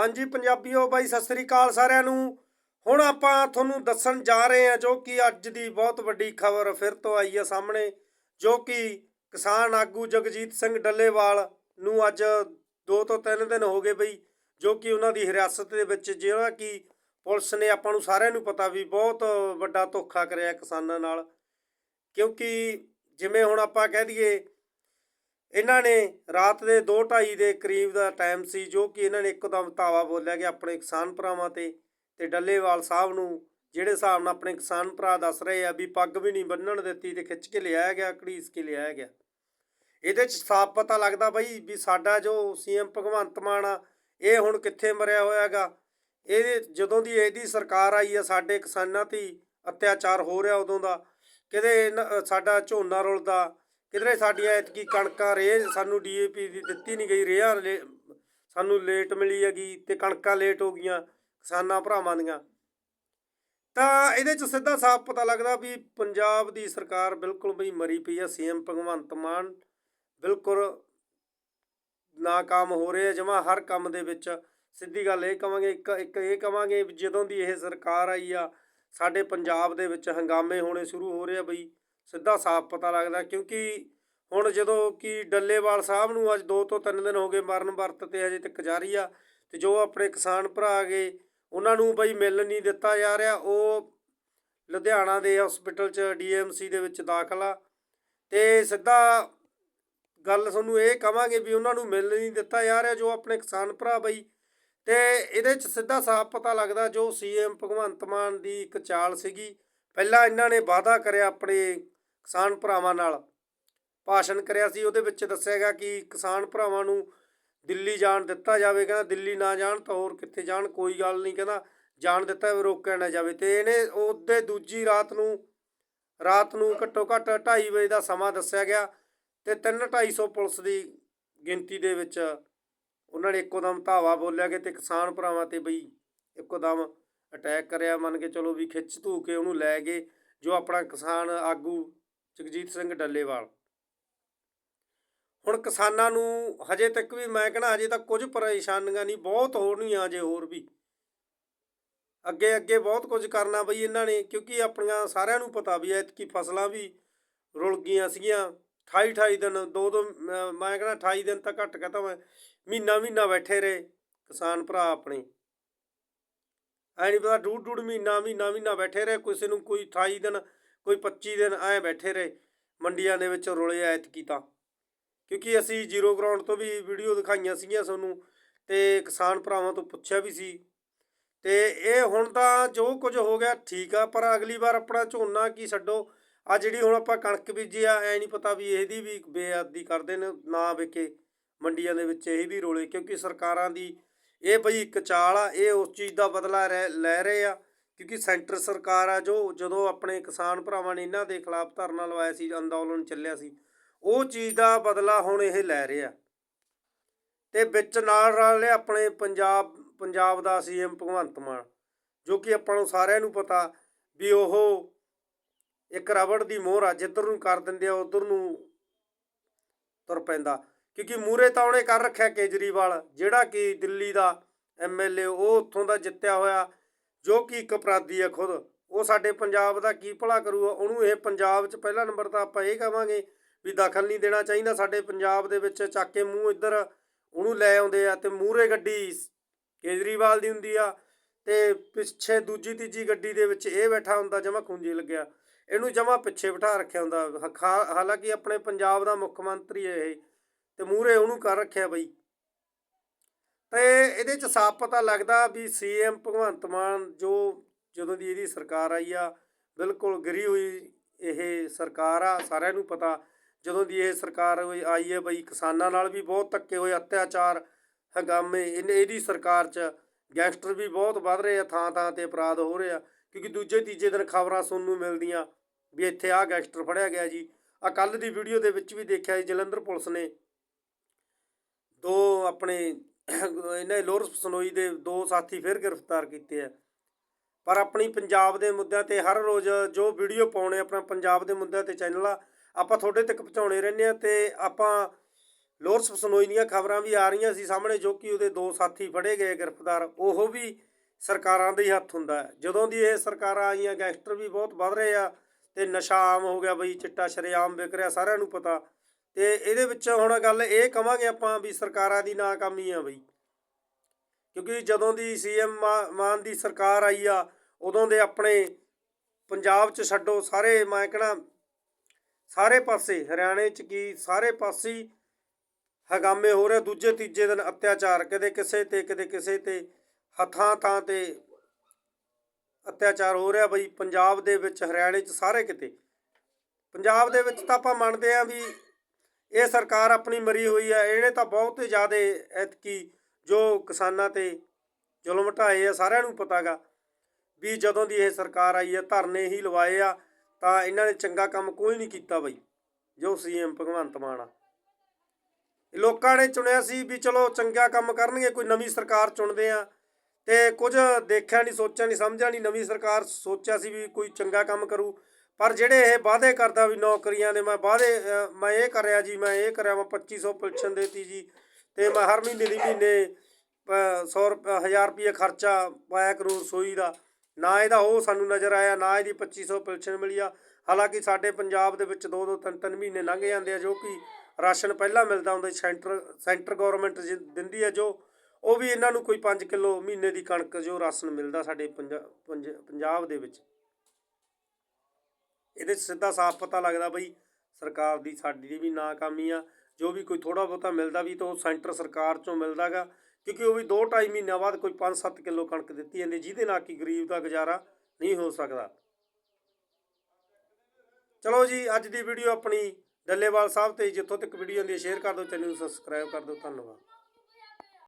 ਹਾਂਜੀ, ਪੰਜਾਬੀਓ ਬਾਈ, ਸਤਿ ਸ੍ਰੀ ਅਕਾਲ ਸਾਰਿਆਂ ਨੂੰ। ਹੁਣ ਆਪਾਂ ਤੁਹਾਨੂੰ ਦੱਸਣ ਜਾ ਰਹੇ ਹਾਂ ਜੋ ਕਿ ਅੱਜ ਦੀ ਬਹੁਤ ਵੱਡੀ ਖਬਰ ਫਿਰ ਤੋਂ ਆਈ ਹੈ ਸਾਹਮਣੇ, ਜੋ ਕਿ ਕਿਸਾਨ ਆਗੂ ਜਗਜੀਤ ਸਿੰਘ ਡੱਲੇਵਾਲ ਨੂੰ ਅੱਜ 2 ਤੋਂ 3 ਦਿਨ ਹੋ ਗਏ ਬਈ, ਜੋ ਕਿ ਉਹਨਾਂ ਦੀ ਹਿਰਾਸਤ ਦੇ ਵਿੱਚ ਜਿਹੜਾ ਕਿ ਪੁਲਿਸ ਨੇ ਆਪਾਂ ਨੂੰ ਸਾਰਿਆਂ ਨੂੰ ਪਤਾ ਵੀ ਬਹੁਤ ਵੱਡਾ ਧੋਖਾ ਕਰਿਆ ਕਿਸਾਨਾਂ ਨਾਲ। ਕਿਉਂਕਿ ਜਿਵੇਂ ਹੁਣ ਆਪਾਂ ਕਹਿ ਦਈਏ ਇਹਨਾਂ ਨੇ ਰਾਤ ਦੇ 2:30 ਦੇ ਕਰੀਬ ਦਾ ਟਾਈਮ ਸੀ, ਜੋ ਕਿ ਇਹਨਾਂ ਨੇ ਇੱਕਦਮ ਧਾਵਾ ਬੋਲਿਆ ਕਿ ਆਪਣੇ ਕਿਸਾਨ ਭਰਾਵਾਂ ਤੇ ਤੇ ਡੱਲੇਵਾਲ ਸਾਹਿਬ ਨੂੰ ਜਿਹੜੇ ਹਿਸਾਬ ਨਾਲ ਆਪਣੇ ਕਿਸਾਨ ਭਰਾ ਦੱਸ ਰਹੇ ਆ ਵੀ ਪੱਗ ਵੀ ਨਹੀਂ ਬੰਨਣ ਦਿੱਤੀ ਤੇ ਖਿੱਚ ਕੇ ਲਿਆਇਆ ਗਿਆ, ਘੜੀਸ ਕੇ ਲਿਆਇਆ ਗਿਆ। ਇਹਦੇ ਚ ਸਾਫ਼ ਪਤਾ ਲੱਗਦਾ ਬਈ ਵੀ ਸਾਡਾ ਜੋ ਸੀਐਮ ਭਗਵੰਤ ਮਾਨ ਆ, ਇਹ ਹੁਣ ਕਿੱਥੇ ਮਰਿਆ ਹੋਇਆਗਾ? ਇਹ ਜਦੋਂ ਦੀ ਇਹਦੀ ਸਰਕਾਰ ਆਈ ਆ, ਸਾਡੇ ਕਿਸਾਨਾਂ ਤੇ ਹੀ ਅਤਿਆਚਾਰ ਹੋ ਰਿਹਾ ਉਦੋਂ ਦਾ। ਕਿਤੇ ਇਹਨਾਂ- ਸਾਡਾ ਝੋਨਾ ਰੁਲਦਾ ਕਿਧਰੇ ਸਾਡੀਆਂ ਇਤਕੀ ਕਣਕਾਂ ਰੇਹ ਸਾਨੂੰ ਡੀਏਪੀ ਦੀ ਦਿੱਤੀ ਨਹੀਂ ਗਈ, ਰੇਹਾਂ ਲੇ- ਸਾਨੂੰ ਲੇਟ ਮਿਲੀ ਹੈਗੀ ਤੇ ਕਣਕਾਂ ਲੇਟ ਹੋ ਗਈਆਂ ਕਿਸਾਨਾਂ ਭਰਾਵਾਂ ਦੀਆਂ। ਤਾਂ ਇਹਦੇ ਚ ਸਿੱਧਾ ਸਾਫ਼ ਪਤਾ ਲੱਗਦਾ ਵੀ ਪੰਜਾਬ ਦੀ ਸਰਕਾਰ ਬਿਲਕੁਲ ਬਈ ਮਰੀ ਪਈ ਆ, ਸੀਐਮ ਭਗਵੰਤ ਮਾਨ ਬਿਲਕੁਲ ਨਾਕਾਮ ਹੋ ਰਹੇ ਆ, ਜਮਾ ਹਰ ਕੰਮ ਦੇ ਵਿੱਚ। ਸਿੱਧੀ ਗੱਲ ਇਹ ਕਵਾਂਗੇ, ਇੱਕ ਇੱਕ ਇਹ ਕਵਾਂਗੇ ਵੀ ਜਦੋਂ ਦੀ ਇਹ ਸਰਕਾਰ ਆਈ ਆ, ਸਾਡੇ ਪੰਜਾਬ ਦੇ ਵਿੱਚ ਹੰਗਾਮੇ ਹੋਣੇ ਸ਼ੁਰੂ ਹੋ ਰਹੇ ਆ ਬਈ। ਸਿੱਧਾ ਸਾਫ਼ ਪਤਾ ਲੱਗਦਾ ਕਿਉਂਕਿ ਹੁਣ ਜਦੋਂ ਕਿ ਡੱਲੇਵਾਲ ਸਾਹਿਬ ਨੂੰ ਅੱਜ 2 ਤੋਂ 3 ਦਿਨ ਹੋ ਗਏ ਮਰਨ ਵਰਤ ਤੇ ਅਜੇ ਤੱਕ ਜਾਰੀ ਆ, ਤੇ ਜੋ ਆਪਣੇ ਕਿਸਾਨ ਭਰਾ ਗਏ ਉਹਨਾਂ ਨੂੰ ਬਈ ਮਿਲ ਨਹੀਂ ਦਿੱਤਾ ਜਾ ਰਿਹਾ, ਉਹ ਲੁਧਿਆਣਾ ਦੇ ਹਸਪੀਟਲ 'ਚ ਡੀਐਮਸੀ ਦੇ ਵਿੱਚ ਦਾਖਲ ਆ। ਤੇ ਸਿੱਧਾ ਗੱਲ ਤੁਹਾਨੂੰ ਇਹ ਕਵਾਂਗੇ ਵੀ ਉਹਨਾਂ ਨੂੰ ਮਿਲ ਨਹੀਂ ਦਿੱਤਾ ਜਾ ਰਿਹਾ, ਜੋ ਆਪਣੇ ਕਿਸਾਨ ਭਰਾ ਬਈ, ਤੇ ਇਹਦੇ 'ਚ ਸਿੱਧਾ ਸਾਫ਼ ਪਤਾ ਲੱਗਦਾ ਜੋ ਸੀਐਮ ਭਗਵੰਤ ਮਾਨ ਦੀ ਇੱਕ ਚਾਲ ਸੀਗੀ। ਪਹਿਲਾਂ ਇਹਨਾਂ ਨੇ ਵਾਅਦਾ ਕਰਿਆ ਆਪਣੇ ਕਿਸਾਨ ਭਰਾਵਾਂ ਨਾਲ ਭਾਸ਼ਣ ਕਰਿਆ ਸੀ। ਉਹਦੇ ਵਿੱਚ ਦੱਸਿਆ ਗਿਆ ਕਿ ਕਿਸਾਨ ਭਰਾਵਾਂ ਨੂੰ ਦਿੱਲੀ ਜਾਣ ਦਿੱਤਾ ਜਾਵੇ। ਕਹਿੰਦਾ ਦਿੱਲੀ ਨਾ ਜਾਣ ਤਾਂ ਹੋਰ ਕਿੱਥੇ ਜਾਣ, ਕੋਈ ਗੱਲ ਨਹੀਂ। ਕਹਿੰਦਾ ਜਾਣ ਦਿੱਤਾ ਰੋਕਿਆ ਨਾ ਜਾਵੇ। ਤੇ ਇਹਨੇ ਉਹਦੇ ਦੂਜੀ ਰਾਤ ਨੂੰ ਰਾਤ ਨੂੰ ਘੱਟੋ ਘੱਟ 2:30 ਵਜੇ ਦਾ ਸਮਾਂ ਦੱਸਿਆ ਗਿਆ ਤੇ 3-250 ਪੁਲਿਸ ਦੀ ਗਿਣਤੀ ਦੇ ਵਿੱਚ ਉਹਨਾਂ ਨੇ ਇੱਕੋਦਮ ਧਾਵਾ ਬੋਲਿਆ ਕਿ ਤੇ ਕਿਸਾਨ ਭਰਾਵਾਂ ਤੇ ਬਈ ਇੱਕੋਦਮ ਅਟੈਕ ਕਰਿਆ। ਮੰਨ ਕੇ ਚਲੋ ਵੀ ਖਿੱਚ ਧੂ ਕੇ ਉਹਨੂੰ ਲੈ ਗਏ, ਜੋ ਆਪਣਾ ਕਿਸਾਨ ਆਗੂ ਜਗਜੀਤ ਸਿੰਘ ਡੱਲੇਵਾਲ। ਹੁਣ ਕਿਸਾਨਾਂ ਨੂੰ ਹਜੇ ਤੱਕ ਵੀ ਮੈਂ ਕਹਿੰਦਾ ਹਜੇ ਤੱਕ ਕੁਝ ਪਰੇਸ਼ਾਨੀਆਂ ਨਹੀਂ, ਬਹੁਤ ਹੋਣੀਆਂ ਅਜੇ ਹੋਰ ਵੀ। ਅੱਗੇ ਅੱਗੇ ਬਹੁਤ ਕੁਝ ਕਰਨਾ ਬਈ ਇਹਨਾਂ ਨੇ, ਕਿਉਂਕਿ ਆਪਣੀਆਂ ਸਾਰਿਆਂ ਨੂੰ ਪਤਾ ਵੀ ਐਤਕੀ ਫਸਲਾਂ ਵੀ ਰੁਲ ਗਈਆਂ ਸੀਗੀਆਂ। 28 28 ਦਿਨ ਦੋ ਦੋ ਮੈਂ ਮੈਂ ਕਹਿੰਦਾ 28 ਦਿਨ ਤਾਂ ਘੱਟ ਕਹਤਾ ਮੈਂ ਮਹੀਨਾ ਮਹੀਨਾ ਬੈਠੇ ਰਹੇ ਕਿਸਾਨ ਭਰਾ ਆਪਣੇ। ਐ ਨਹੀਂ ਪਤਾ ਡੂਢ ਡੂਢ ਮਹੀਨਾ ਮਹੀਨਾ ਮਹੀਨਾ ਬੈਠੇ ਰਹੇ, ਕਿਸੇ ਨੂੰ ਕੋਈ 28 ਦਿਨ ਕੋਈ 25 ਦਿਨ ਐ ਬੈਠੇ ਰਹੇ, ਮੰਡੀਆਂ ਦੇ ਵਿੱਚ ਰੁਲੇ ਐਤਕੀ ਕੀਤਾ ਕਿਉਂਕਿ ਅਸੀਂ ਜ਼ੀਰੋ ਗਰਾਊਂਡ ਤੋਂ ਵੀ ਵੀਡੀਓ ਦਿਖਾਈਆਂ ਸੀਗੀਆਂ ਤੁਹਾਨੂੰ ਤੇ ਕਿਸਾਨ ਭਰਾਵਾਂ ਤੋਂ ਪੁੱਛਿਆ ਵੀ ਸੀ। ਤੇ ਇਹ ਹੁਣ ਤਾਂ ਜੋ ਕੁਝ ਹੋ ਗਿਆ ਠੀਕ ਆ, ਪਰ ਅਗਲੀ ਵਾਰ ਆਪਣਾ ਝੋਨਾ ਕੀ ਛੱਡੋ। ਆ ਜਿਹੜੀ ਹੁਣ ਆਪਾਂ ਕਣਕ ਬੀਜੀ ਆ, ਐ ਨਹੀਂ ਪਤਾ ਵੀ ਇਹਦੀ ਵੀ ਬੇਅਦਬੀ ਕਰਦੇ ਨੇ ਨਾ ਵਿਕੇ ਮੰਡੀਆਂ ਦੇ ਵਿੱਚ ਇਹ ਵੀ ਰੋਲੇ, ਕਿਉਂਕਿ ਸਰਕਾਰਾਂ ਦੀ ਇਹ ਬਈ ਇੱਕ ਚਾਲ ਆ, ਇਹ ਉਸ ਚੀਜ਼ ਦਾ ਬਦਲਾ ਰਹਿ- ਲੈ ਰਹੇ ਆ। ਕਿਉਂਕਿ ਸੈਂਟਰ ਸਰਕਾਰ ਆ ਜੋ ਜਦੋਂ ਆਪਣੇ ਕਿਸਾਨ ਭਰਾਵਾਂ ਨੇ ਇਹਨਾਂ ਦੇ ਖਿਲਾਫ ਧਰਨਾ ਲਵਾਇਆ ਸੀ, ਅੰਦੋਲਨ ਚੱਲਿਆ ਸੀ, ਉਹ ਚੀਜ਼ ਦਾ ਬਦਲਾ ਹੁਣ ਇਹ ਲੈ ਰਿਹਾ ਆ। ਤੇ ਵਿੱਚ ਨਾਲ ਰਲ ਲਿਆ ਆਪਣੇ ਪੰਜਾਬ ਪੰਜਾਬ ਦਾ ਸੀਐਮ ਭਗਵੰਤ ਮਾਨ, ਜੋ ਕਿ ਆਪਾਂ ਨੂੰ ਸਾਰਿਆਂ ਨੂੰ ਪਤਾ ਵੀ ਉਹ ਇੱਕ ਰਬੜ ਦੀ ਮੋਹਰ ਆ, ਜਿੱਧਰ ਨੂੰ ਕਰ ਦਿੰਦੇ ਆ, ਉਧਰ ਨੂੰ ਤੁਰ ਪੈਂਦਾ। ਕਿਉਂਕਿ ਮੂਰੇ ਤਾਂ ਉਹਨੇ ਕਰ ਰੱਖਿਆ ਕੇਜਰੀਵਾਲ, ਜਿਹੜਾ ਕਿ ਦਿੱਲੀ ਦਾ ਐਮਐਲਏ ਉਹ ਉੱਥੋਂ ਦਾ ਜਿੱਤਿਆ ਹੋਇਆ। ਜੋ ਕਿ ਇੱਕ ਅਪਰਾਧੀ ਆ ਖੁਦ, ਉਹ ਸਾਡੇ ਪੰਜਾਬ ਦਾ ਕੀ ਭਲਾ ਕਰੂਗਾ? ਉਹਨੂੰ ਇਹ ਪੰਜਾਬ 'ਚ ਪਹਿਲਾ ਨੰਬਰ ਤਾਂ ਆਪਾਂ ਇਹ ਕਹਾਂਗੇ ਵੀ ਦਖਲ ਨਹੀਂ ਦੇਣਾ ਚਾਹੀਦਾ ਸਾਡੇ ਪੰਜਾਬ ਦੇ ਵਿੱਚ, ਚੱਕ ਕੇ ਮੂੰਹ ਇੱਧਰ ਉਹਨੂੰ ਲੈ ਆਉਂਦੇ ਆ ਤੇ ਮੂਰੇ ਗੱਡੀ ਕੇਜਰੀਵਾਲ ਦੀ ਹੁੰਦੀ ਆ ਤੇ ਪਿੱਛੇ ਦੂਜੀ ਤੀਜੀ ਗੱਡੀ ਦੇ ਵਿੱਚ ਇਹ ਬੈਠਾ ਹੁੰਦਾ, ਜਮਾ ਖੁੰਝੀ ਲੱਗਿਆ। ਇਹਨੂੰ ਜਮਾ ਪਿੱਛੇ ਬਿਠਾ ਰੱਖਿਆ ਹੁੰਦਾ। ਹ- ਖਾ- ਹਾਲਾਂਕਿ ਆਪਣੇ ਪੰਜਾਬ ਦਾ ਮੁੱਖ ਮੰਤਰੀ ਹੈ ਇਹ, ਤੇ ਮੂਰੇ ਉਹਨੂੰ ਕਰ ਰੱਖਿਆ ਬਈ। ਤੇ ਇਹਦੇ ਚ ਸਾਫ਼ ਪਤਾ ਲੱਗਦਾ ਵੀ ਸੀਐਮ ਭਗਵੰਤ ਮਾਨ ਜੋ ਜਦੋਂ ਦੀ ਇਹਦੀ ਸਰਕਾਰ ਆਈ ਆ, ਬਿਲਕੁਲ ਗਿਰੀ ਹੋਈ ਇਹ ਸਰਕਾਰ ਆ, ਸਾਰਿਆਂ ਨੂੰ ਪਤਾ। ਜਦੋਂ ਦੀ ਇਹ ਸਰਕਾਰ ਆਈ ਹੈ ਬਈ, ਕਿਸਾਨਾਂ ਨਾਲ ਵੀ ਬਹੁਤ ਧੱਕੇ ਹੋਏ, ਅਤਿਆਚਾਰ, ਹੰਗਾਮੇ ਇਹਨੇ ਇਹਦੀ ਸਰਕਾਰ 'ਚ ਗੈਂਗਸਟਰ ਵੀ ਬਹੁਤ ਵੱਧ ਰਹੇ ਆ, ਥਾਂ ਥਾਂ ਤੇ ਅਪਰਾਧ ਹੋ ਰਹੇ ਆ, ਕਿਉਂਕਿ ਦੂਜੇ ਤੀਜੇ ਦਿਨ ਖਬਰਾਂ ਸੁਣਨ ਨੂੰ ਮਿਲਦੀਆਂ ਵੀ ਇੱਥੇ ਆਹ ਗੈਂਗਸਟਰ ਫੜਿਆ ਗਿਆ ਜੀ। ਆ ਕੱਲ ਦੀ ਵੀਡੀਓ ਦੇ ਵਿੱਚ ਵੀ ਦੇਖਿਆ ਜੀ, ਜਲੰਧਰ ਪੁਲਿਸ ਨੇ ਦੋ ਆਪਣੇ ਇਹਨੇ ਲੋਰ ਸਨੋਈ ਦੇ ਦੋ ਸਾਥੀ ਫਿਰ ਗ੍ਰਿਫਤਾਰ ਕੀਤੇ ਆ। ਪਰ ਆਪਣੀ ਪੰਜਾਬ ਦੇ ਮੁੱਦਿਆਂ ਤੇ ਹਰ ਰੋਜ਼ ਜੋ ਵੀਡੀਓ ਪਾਉਣੇ ਆਪਣਾ ਪੰਜਾਬ ਦੇ ਮੁੱਦਿਆਂ ਤੇ ਚੈਨਲ ਆ, ਆਪਾਂ ਤੁਹਾਡੇ ਤੱਕ ਪਹੁੰਚਾਉਣੇ ਰਹਿੰਦੇ ਆ ਤੇ ਆਪਾਂ ਲੋਰਸ ਫਸਨੋਈ ਦੀਆਂ ਖਬਰਾਂ ਵੀ ਆ ਰਹੀਆਂ ਸੀ ਸਾਹਮਣੇ, ਜੋ ਕਿ ਉਹਦੇ ਦੋ ਸਾਥੀ ਫੜੇ ਗਏ ਗ੍ਰਿਫਤਾਰ। ਉਹ ਵੀ ਸਰਕਾਰਾਂ ਦੇ ਹੀ ਹੱਥ ਹੁੰਦਾ ਜਦੋਂ ਦੀ ਇਹ ਸਰਕਾਰਾਂ ਆਈਆਂ, ਗੈਂਗਸਟਰ ਵੀ ਬਹੁਤ ਵੱਧ ਰਹੇ ਆ ਤੇ ਨਸ਼ਾ ਆਮ ਹੋ ਗਿਆ ਬਈ, ਚਿੱਟਾ ਸ਼ਰੇਆਮ ਵਿਕ ਰਿਹਾ, ਸਾਰਿਆਂ ਨੂੰ ਪਤਾ। ਤੇ ਇਹਦੇ ਵਿੱਚ ਹੁਣ ਗੱਲ ਇਹ ਕਵਾਂਗੇ ਆਪਾਂ ਵੀ ਸਰਕਾਰਾਂ ਦੀ ਨਾਕਾਮੀ ਆ ਬਈ। ਕਿਉਂਕਿ ਜਦੋਂ ਦੀ ਸੀਐਮ ਮਾਨ ਦੀ ਸਰਕਾਰ ਆਈ ਆ, ਉਦੋਂ ਦੇ ਆਪਣੇ ਪੰਜਾਬ 'ਚ ਛੱਡੋ, ਸਾਰੇ ਮੈਂ ਕਹਣਾ ਸਾਰੇ ਪਾਸੇ, ਹਰਿਆਣੇ 'ਚ ਕੀ ਸਾਰੇ ਪਾਸੇ ਹਗਾਮੇ ਹੋ ਰਹੇ, ਦੂਜੇ, ਤੀਜੇ ਦਿਨ ਅਤਿਆਚਾਰ, ਕਦੇ ਕਿਸੇ ਤੇ, ਕਦੇ ਕਿਸੇ ਤੇ ਹੱਥਾਂ ਥਾਂ ਤੇ ਅਤਿਆਚਾਰ ਹੋ ਰਿਹਾ ਬਈ, ਪੰਜਾਬ ਦੇ ਵਿੱਚ, ਹਰਿਆਣੇ 'ਚ ਸਾਰੇ ਕਿਤੇ। ਪੰਜਾਬ ਦੇ ਵਿੱਚ ਤਾਂ ਆਪਾਂ ਮੰਨਦੇ ਆਂ ਵੀ ਇਹ ਸਰਕਾਰ ਆਪਣੀ ਮਰੀ ਹੋਈ ਹੈ ਇਹਨੇ ਤਾਂ ਬਹੁਤ ਜ਼ਿਆਦਾ ਐਤਕੀ ਜੋ ਕਿਸਾਨਾਂ ਤੇ ਜ਼ੁਲਮ ਢਾਏ ਆ, ਸਾਰਿਆਂ ਨੂੰ ਪਤਾਗਾ ਵੀ ਜਦੋਂ ਦੀ ਇਹ ਸਰਕਾਰ ਆਈ ਹੈ ਧਰਨੇ ਹੀ ਲਵਾਏ ਆ, ਤਾਂ ਇਹਨਾਂ ਨੇ ਚੰਗਾ ਕੰਮ ਕੋਈ ਨਹੀਂ ਕੀਤਾ ਬਈ, ਜੋ ਸੀਐਮ ਭਗਵੰਤ ਮਾਨ ਆ। ਲੋਕਾਂ ਨੇ ਚੁਣਿਆ ਸੀ ਵੀ ਚਲੋ ਚੰਗਾ ਕੰਮ ਕਰਨਗੇ, ਕੋਈ ਨਵੀਂ ਸਰਕਾਰ ਚੁਣਦੇ ਆ, ਤੇ ਕੁਝ ਦੇਖਿਆ ਨਹੀਂ, ਸੋਚਿਆ ਨਹੀਂ, ਸਮਝਿਆ ਨਹੀਂ, ਨਵੀਂ ਸਰਕਾਰ ਸੋਚਿਆ ਸੀ ਵੀ ਕੋਈ ਚੰਗਾ ਕੰਮ ਕਰੂ ਪਰ ਜਿਹੜੇ ਇਹ ਵਾਅਦੇ ਕਰਦਾ ਵੀ ਨੌਕਰੀਆਂ ਦੇ ਮੈਂ ਵਾਅਦੇ ਮੈਂ ਇਹ ਕਰਿਆ ਜੀ ਮੈਂ ਇਹ ਕਰਿਆ ਮੈਂ 2500 ਪੈਨਸ਼ਨ ਦੇਤੀ ਜੀ ਤੇ ਮੈਂ ਹਰ ਮਹੀਨੇ ਦੀ ਮਹੀਨੇ 100 1000 ਰੁਪਏ ਖਰਚਾ ਪਾਇਆ ਕਰੂ ਰਸੋਈ ਦਾ। ਨਾ ਇਹਦਾ ਉਹ ਸਾਨੂੰ ਨਜ਼ਰ ਆਇਆ ਨਾ ਇਹਦੀ 2500 ਪੈਨਸ਼ਨ ਮਿਲੀ ਆ। ਹਾਲਾਂਕਿ ਸਾਡੇ ਪੰਜਾਬ ਦੇ ਵਿੱਚ ਦੋ ਦੋ ਤਿੰਨ ਤਿੰਨ ਮਹੀਨੇ ਲੰਘ ਜਾਂਦੇ ਆ ਜੋ ਕਿ ਰਾਸ਼ਨ ਪਹਿਲਾਂ ਮਿਲਦਾ ਹੁੰਦਾ ਸੀ, ਸੈਂਟਰ ਸੈਂਟਰ ਗਵਰਨਮੈਂਟ ਦਿੰਦੀ ਹੈ ਜੋ। ਉਹ ਵੀ ਇਹਨਾਂ ਨੂੰ ਕੋਈ 5 ਕਿਲੋ ਮਹੀਨੇ ਦੀ ਕਣਕ ਜੋ ਰਾਸ਼ਨ ਮਿਲਦਾ ਸਾਡੇ ਪੰਜ- ਪੰਜਾਬ ਦੇ ਵਿੱਚ। ਇਹਦੇ 'ਚ ਸਿੱਧਾ ਸਾਫ਼ ਪਤਾ ਲੱਗਦਾ ਬਈ ਸਰਕਾਰ ਦੀ ਸਾਡੀ ਦੀ ਵੀ ਨਾਕਾਮੀ ਆ, ਜੋ ਵੀ ਕੋਈ ਥੋੜਾ ਬਹੁਤਾ ਮਿਲਦਾ ਵੀ ਤਾਂ ਉਹ ਸੈਂਟਰ ਸਰਕਾਰ ਚੋਂ ਮਿਲਦਾਗਾ ਕਿਉਂਕਿ ਉਹ ਵੀ 2.5 ਮਹੀਨਿਆਂ ਬਾਅਦ ਕੋਈ 5-7 ਕਿਲੋ ਕਣਕ ਦਿੱਤੀ ਜਾਂਦੀ, ਜਿਹਦੇ ਨਾਲ ਕਿ ਗਰੀਬ ਦਾ ਗੁਜ਼ਾਰਾ ਨਹੀਂ ਹੋ ਸਕਦਾ। ਚਲੋ ਜੀ, ਅੱਜ ਦੀ ਵੀਡੀਓ ਆਪਣੀ ਡੱਲੇਵਾਲ ਸਾਹਿਬ ਤੇ ਜਿੱਥੋਂ ਤੱਕ ਵੀਡੀਓ ਆਉਂਦੀ ਹੈ, ਸ਼ੇਅਰ ਕਰ ਦਿਓ, ਚੈਨਲ ਨੂੰ ਸਬਸਕ੍ਰਾਈਬ ਕਰ ਦਿਓ, ਧੰਨਵਾਦ।